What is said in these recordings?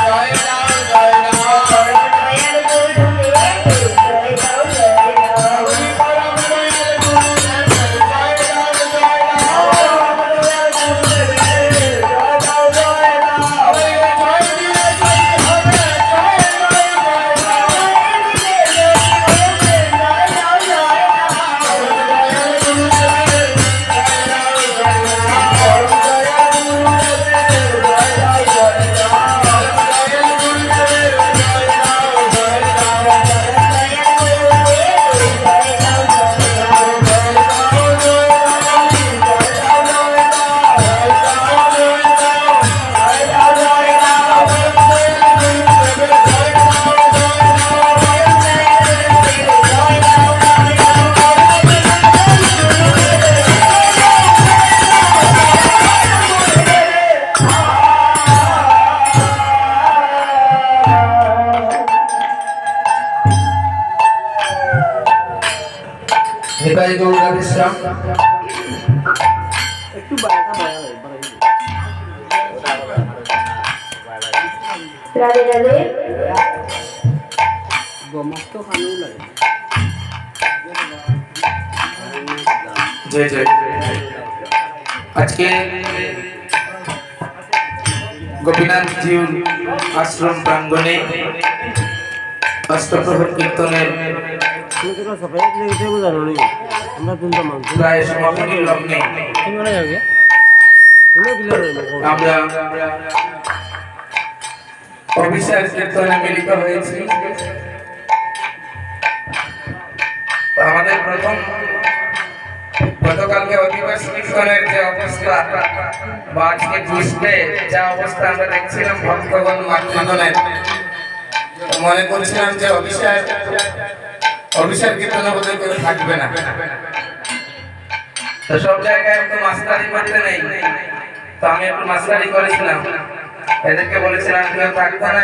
来要一个 নিতাই গৌরা বিশ্রাম রাধে রাধে। জয় জয় আজকে গোপীনাথ জিউর আশ্রম প্রাঙ্গণে অষ্টপ্রহর কীর্তনের আমরা প্রায় লগ্নে মনে যাবে? আমরা অভিষেক কীর্তনে মিলিত হয়েছি। আমাদের প্রথম গতকালকে অধিবাসী কীর্তনের যে অবস্থা বা আজকে পুষ্পে যা অবস্থা আমরা দেখছিলাম ভক্তগণ মাতৃগণের মনে করছিলাম যে অভিষেক অভিষেক কীর্তনে বোধহয় কেউ থাকবে না। তো সব জায়গায় তো মাস্টারি করতে নেই। তো আমি একটু মাস্টারি করেছিলাম। এদেরকে বলেছিলাম কেউ থাকতে না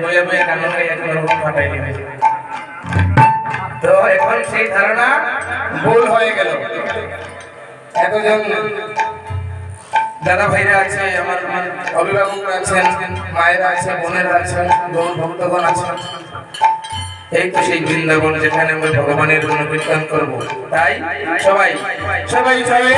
বয়ে বয়ে কানো হয়ে একটু রকম ফাটাই দিবে তো এখন সেই ধারণা ভুল হয়ে গেল। এতজন দাদা ভাইরা আছে, আমার আমার অভিভাবকরা আছেন, মায়েরা আছে বোনেরা আছেন গৌর ভক্তগণ আছেন। এই তো সেই বৃন্দাবন যেখানে আমরা ভগবানের গুণ কীর্তন করব। তাই সবাই সবাই জয়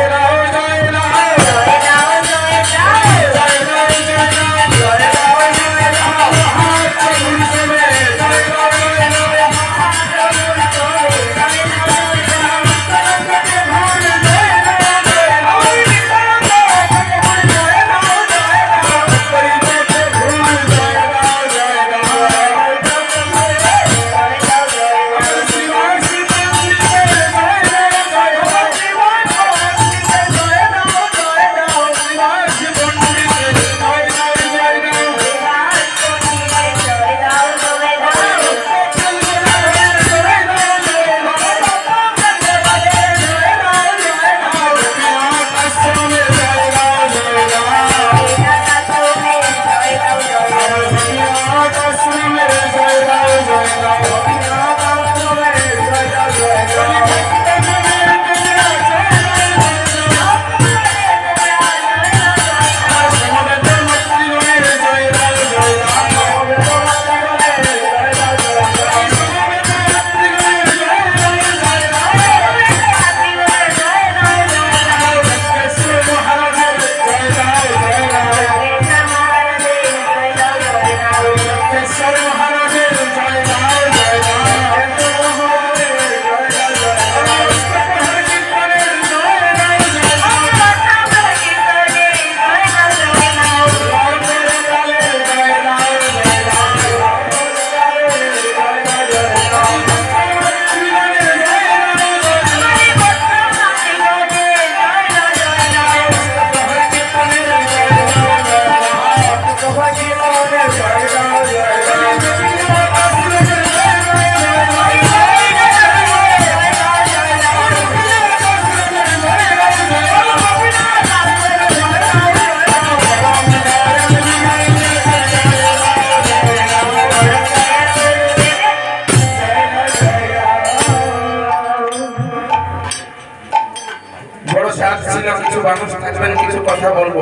মানুষ থাকবেন, কিছু কথা বলব।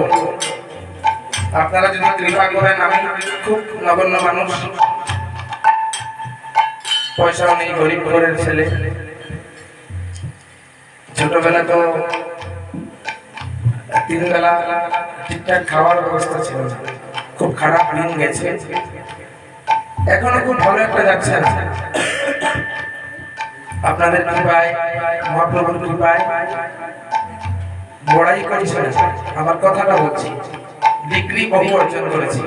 আপনারা যদি কৃপা করেন, আমি খুব নগণ্য মানুষ। পয়সাও নেই, গরিব ঘরের ছেলে। ছোটবেলা তো তিন বেলা ঠিকঠাক খাওয়ার ব্যবস্থা ছিল খুব খারাপ দিন গেছে। এখনও খুব ভালো একটা যাচ্ছে না। আপনাদের কৃপায়, মহাপ্রভুর কৃপায় বড়াই করছে না। আমার কথাটা বলছি ডিগ্রি বহু অর্জন করেছি।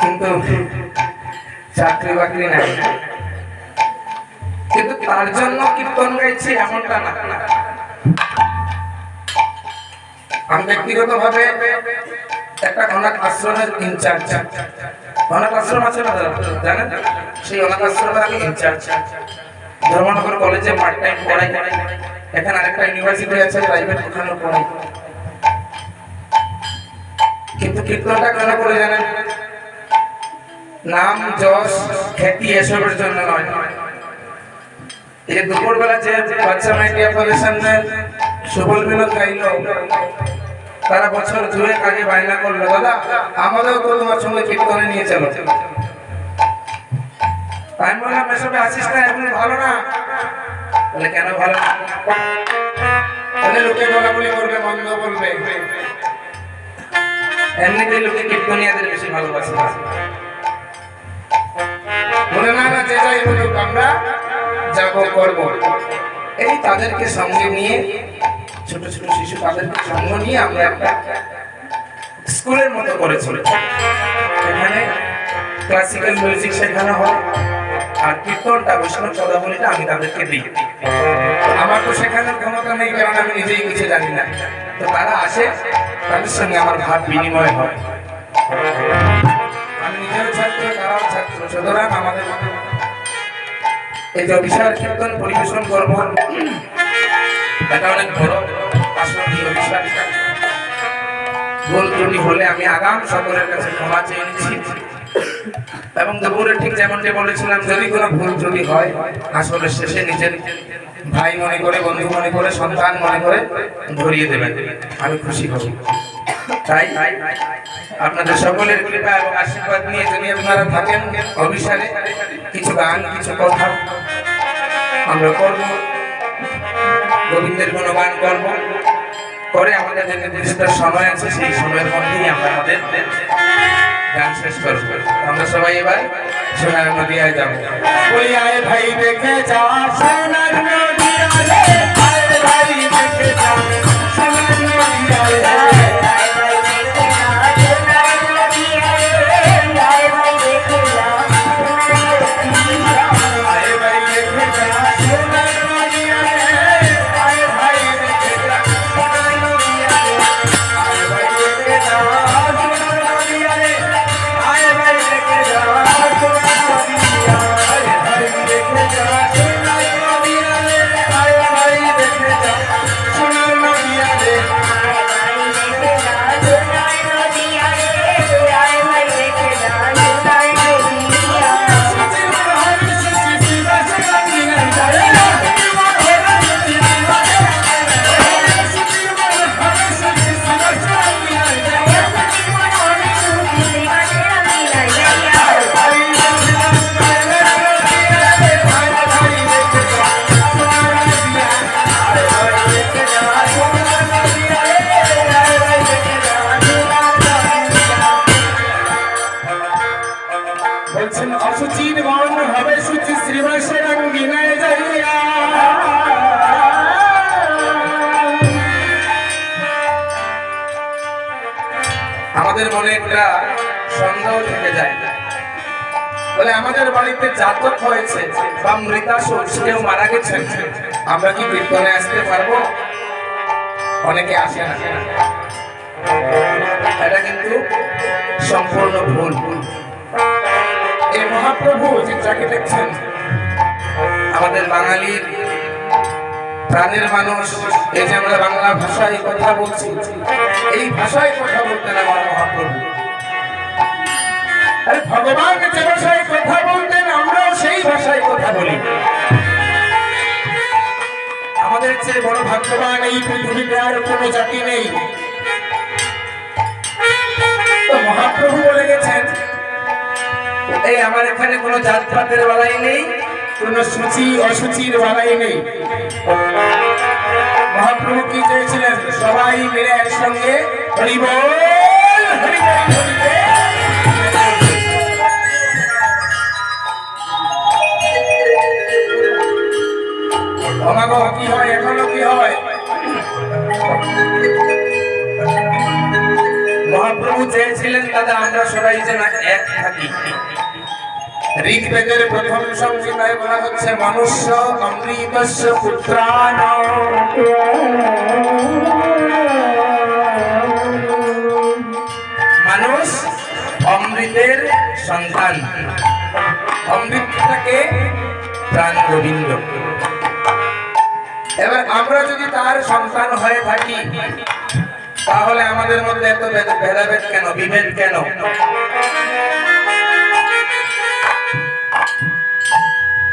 কিন্তু চাকরি বাকরি নাই। কিন্তু তার জন্য কীর্তন গাইছি এমনটা না। আমি ব্যক্তিগত ভাবে একটা অনাথ আশ্রমের ইনচার্জ অনাথ আশ্রম আছে না জানেন? সেই অনাথ আশ্রমের আমি ইনচার্জ ধর্মনগর কলেজে পার্ট টাইম পড়াই। এখানে আরেকটা ইউনিভার্সিটি আছে প্রাইভেট ওখানে পড়াই কিন্তু কীর্তনটা কেন করে জানেন? নাম, যশ, খ্যাতি এসবের জন্য নয়। এই দুপুরবেলা যে বাচ্চা মেয়েটি আপনাদের সামনে সুবল মিলন গাইল, তারা বছর জুড়ে আগে বায়না করল, দাদা, আমাদেরও তো তোমার সঙ্গে কীর্তনে নিয়ে চলো। আমি বললাম, এসবে আসিস না, এমনি ভালো না। কেন ভালো লোকে করবে, মন্দ বলবে। এমনিতেই লোকে কীর্তনিয়াদের বেশি ভালোবাসে বলে না না যে যাই বলুক আমরা যাব করব। এই তাদেরকে সঙ্গে নিয়ে, ছোট ছোট শিশু তাদেরকে সঙ্গ নিয়ে আমরা একটা স্কুলের মতো করেছি এখানে ক্লাসিক্যাল মিউজিক শেখানো হয়, আর কীর্তনটা, বৈষ্ণব পদাবলীটা আমি তাদেরকে দিই। আমার তো শেখানোর ক্ষমতা নেই, কারণ আমি নিজেই কিছু জানি না। তো তারা আসে, তাদের সঙ্গে আমার ভাব বিনিময় হয়। আমি নিজেও ছাত্র, তারাও ছাত্র। সুতরাং আমাদের এই যে বিশাল কীর্তন, পরিবেশন করব। এটা অনেক বড় অভিশাপ। ভুল ত্রুটি হলে আমি আগাম সকলের কাছে ক্ষমা চেয়ে নিচ্ছি। এবং দুপুরে ঠিক যেমনটি বলেছিলাম, যদি কোনো ভুল ত্রুটি হয়, আসলে শেষে নিজের ভাই মনে করে, বন্ধু মনে করে, সন্তান মনে করে ধরিয়ে দেবেন। আমি খুশি হব। তাই আপনাদের সকলের কৃপা এবং আশীর্বাদ নিয়ে যদি আপনারা থাকেন অভিসারে কিছু গান, কিছু কথা, আমরা করব। গোবিন্দের কোনো গান করব। করে আমাদের যে নির্দিষ্ট সময় আছে, সেই সময়ের মধ্যেই আমরা আমাদের গান শেষ করব। আমরা সবাই এবার সোনার নদিয়ায় যাব। ওই আয় ভাই দেখে যাওয়া সোনার নদিয়া বলছেন অসুচির বর্ণ হবে সুচি যাইয়া। আমাদের মনে একটা সন্দেহ থেকে যায়। বলে, আমাদের বাড়িতে জাতক হয়েছে বা মৃতাশোচ কেউ মারা গেছেন। আমরা কি কীর্তনে আসতে পারব? অনেকে আসে না। এটা কিন্তু সম্পূর্ণ ভুল। এই মহাপ্রভু যে যাকে দেখছেন, আমাদের বাঙালির প্রাণের মানুষ, এই যে আমরা বাংলা ভাষায় কথা বলছি, এই ভাষায় কথা বলতেন আমার মহাপ্রভু। ভগবান যে ভাষায় কথা বলতেন, আমরাও সেই ভাষায় কথা বলি। আমাদের চেয়ে বড় ভাগ্যবান এই পৃথিবীতে আর কোনো জাতি নেই। মহাপ্রভু এই আমার এখানে কোনো জাতপাতের বালাই নেই কোন সূচি অসুচির বালাই নেই। মহাপ্রভু কি চেয়েছিলেন? সবাই মিলে একসঙ্গে হরি বল হরি বল, হরি বল। আমাগো কি হয়? কি হয়? মহাপ্রভু চেয়েছিলেন দাদা আমরা সবাই যেন এক থাকি। ঋগ্বেদের প্রথম সংহিতায় বলা হচ্ছে, মনুষ্য অমৃতস্য পুত্রান মানুষ অমৃতের সন্তান। অমৃতটাকে প্রাণ গোবিন্দ। এবার আমরা যদি তার সন্তান হয়ে থাকি, তাহলে আমাদের মধ্যে এত ভেদ- ভেদাভেদ কেন? বিভেদ কেন?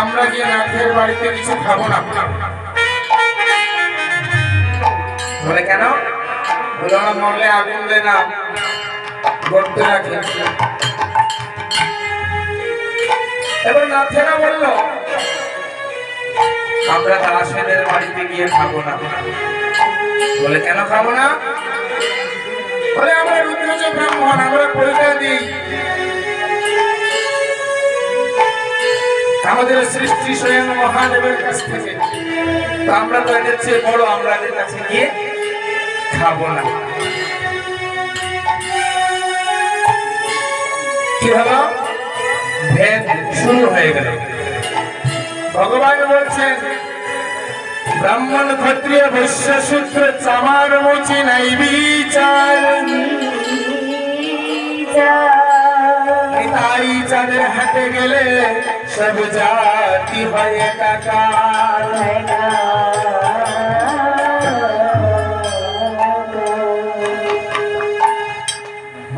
আমরা গিয়ে নাথের বাড়িতে কিছু খাব না। বলে কেন? বলল না মরলে আগুন দেয় না। গড়তে রাখে। এবার নাথেরা বলল, আমরা দাসেদের বাড়িতে গিয়ে খাব না। বলে কেন খাব না? বলে, আমরা রুদ্রজ ব্রাহ্মণ আমরা পরিচয় দিই। আমাদের সৃষ্টি স্বয়ং মহাদেবের কাছ থেকে। তো আমরা তো এদের চেয়ে বড় আমরা এদের কাছে গিয়ে খাব না। কি হলো? ভেদ শুরু হয়ে গেল। ভগবান বলছেন ব্রাহ্মণ ক্ষত্রিয় বৈশ্য সূত্র চামার মুচি নাই বিচার। তাই চাঁদের হাটে গেলে সব জাতি হয় একাকার।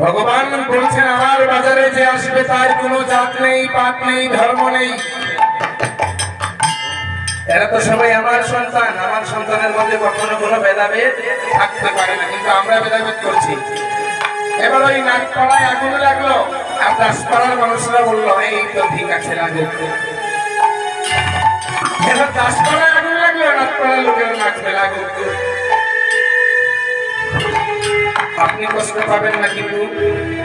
ভগবান বলছেন, আমার বাজারে যে আসবে, তার কোনো জাত নেই, পাত নেই, ধর্ম নেই। এরা তো সবাই আমার সন্তান। আমার সন্তানের মধ্যে কখনো কোনো ভেদাভেদ থাকতে পারে না, কিন্তু আমরা ভেদাভেদ করছি। এবার ওই নাচপাড়ায় আগুন লাগল। মানুষরা বলল, এই তো ঠিক আছে লোকের আপনি কষ্ট পাবেন না কিন্তু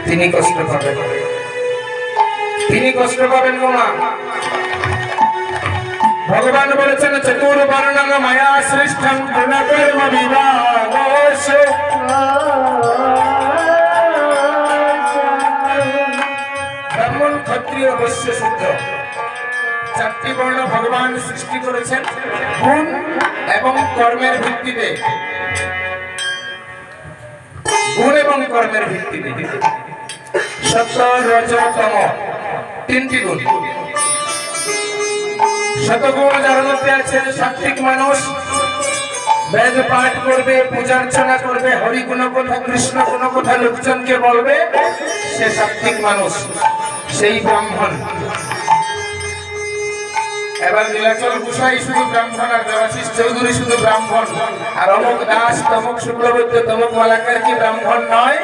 তিনি কষ্ট পাবেন। তিনি কষ্ট পাবেন ভগবান বলেছেন চতুর্বর্ণং মায়া সৃষ্টং গুণকর্ম বিভাগোষ ব্রাহ্মণ ক্ষত্রিয় বৈশ্য শুদ্ধ চারটি বর্ণ ভগবান সৃষ্টি করেছেন, গুণ এবং কর্মের ভিত্তিতে। গুণ এবং কর্মের ভিত্তিতে। সত্য, রজ, তম, তিনটি গুণ। শতগুণ যার মধ্যে আছে সাত্বিক মানুষ। বেদ পাঠ করবে, পূজা অর্চনা করবে হরি কোনো কথা, কৃষ্ণ কোনো কথা, লোকজনকে বলবে, সে সাত্বিক মানুষ। সেই ব্রাহ্মণ। এবার নীলাচল গোসাই শুধু ব্রাহ্মণ আর দেবাশিস চৌধুরী শুধু ব্রাহ্মণ। আর অমুক দাস, তমুক শুক্লবৈদ্য, তমুক মালাকার কি ব্রাহ্মণ নয়?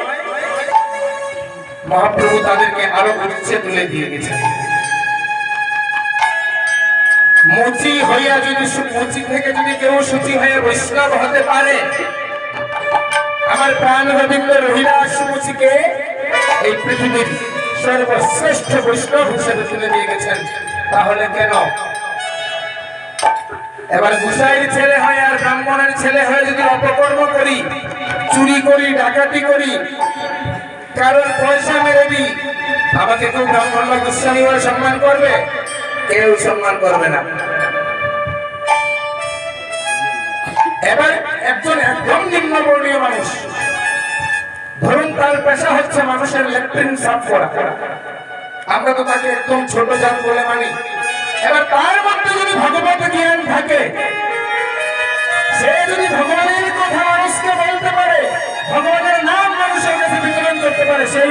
মহাপ্রভু তাদেরকে আরও উচ্চে তুলে দিয়ে গেছেন। মুচি হইয়া যদি মুচি থেকে যদি কেউ সুচি হয়ে বৈষ্ণব হতে পারে, আমার প্রাণ গোবিন্দ রহিদাস মুচিকে এই পৃথিবীর সর্বশ্রেষ্ঠ বৈষ্ণব হিসেবে তুলে দিয়ে গেছেন। তাহলে কেন? এবার গুসাইয়ের ছেলে হয় আর ব্রাহ্মণের ছেলে হয়ে যদি অপকর্ম করি, চুরি করি, ডাকাতি করি, কারোর পয়সা মেরে দিই, আমাকে কেউ ব্রাহ্মণ বা গোস্বামী বলে সম্মান করবে? কেউ সম্মান করবে না। এবার একজন একদম নিম্নবর্ণীয় মানুষ। ধরুন তার পেশা হচ্ছে মানুষের ল্যাট্রিন সাফ করা। আমরা তো তাকে একদম ছোট জাত বলে মানি। এবার তার মধ্যে যদি ভগবত জ্ঞান থাকে, সে যদি ভগবানের কথা মানুষকে বলতে পারে, ভগবানের নাম মানুষের কাছে বিতরণ করতে পারে, সেই